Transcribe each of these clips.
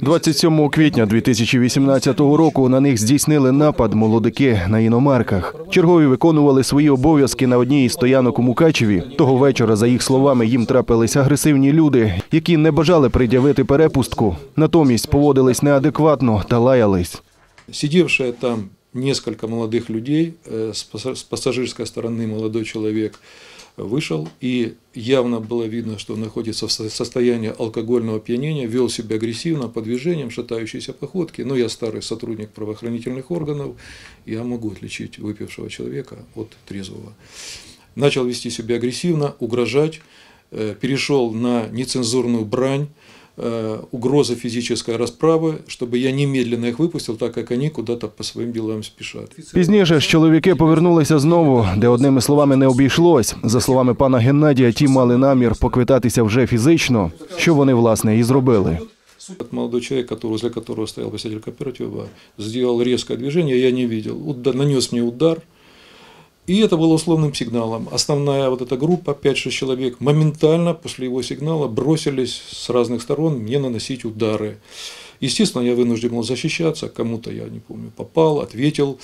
27 квітня 2018 року на них здійснили напад молодики на іномарках. Чергові виконували свої обов'язки на одній із стоянок у Мукачеві. Того вечора, за їх словами, їм трапились агресивні люди, які не бажали пред'явити перепустку, натомість поводились неадекватно та лаялись. Сидевшие там несколько молодых людей, э, с пасса- с пассажирской стороны молодой человек Вышел, и явно было видно, что он находится в со- состоянии алкогольного опьянения, вел себя агрессивно, по движениям, шатающейся походки. Но я старый сотрудник правоохранительных органов, я могу отличить выпившего человека от трезвого. Начал вести себя агрессивно, угрожать, э, перешел на нецензурную брань, угроза физической расправы, чтобы я немедленно их выпустил, так как они куда-то по своим делам спешат. Пізніше ж чоловіки повернулися знову, де одними словами не обійшлось. За словами пана Геннадія, ті мали намір поквитатися вже фізично, що вони власне і зробили. Этот молодой человек, который, возле которого стоял посетитель кооператива, сделал резкое движение, я не видел, Уда- нанес мне удар, и это было условным сигналом. Основная вот эта группа, 5-6 человек, моментально после его сигнала бросились с разных сторон мне наносить удары. Естественно, я вынужден был защищаться, кому-то, я не помню, попал, ответил,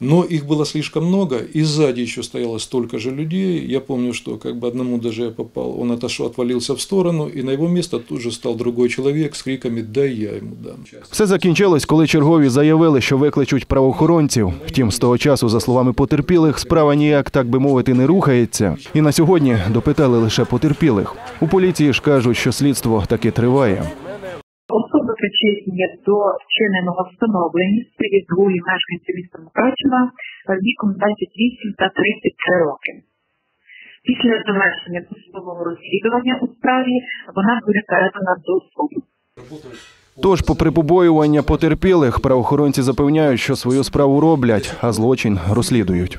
но их было слишком много, и сзади еще стояло столько же людей. Я помню, что как бы одному даже я попал, он отошел, отвалился в сторону, и на его место тут же стал другой человек с криками «дай я ему дам». Все закінчилось, коли чергові заявили, що викличуть правоохоронців. Втім, з того часу, за словами потерпілих, справа ніяк, так би мовити, не рухається. І на сьогодні допитали лише потерпілих. У поліції ж кажуть, що слідство таки триває. Причетні до вчиненого встановлення серед двоє мешканців міста Мукачева віком 28 та 33 роки. Після завершення досудового розслідування у справі вона буде передана до суду. Тож, попри побоювання потерпілих, правоохоронці запевняють, що свою справу роблять, а злочин розслідують.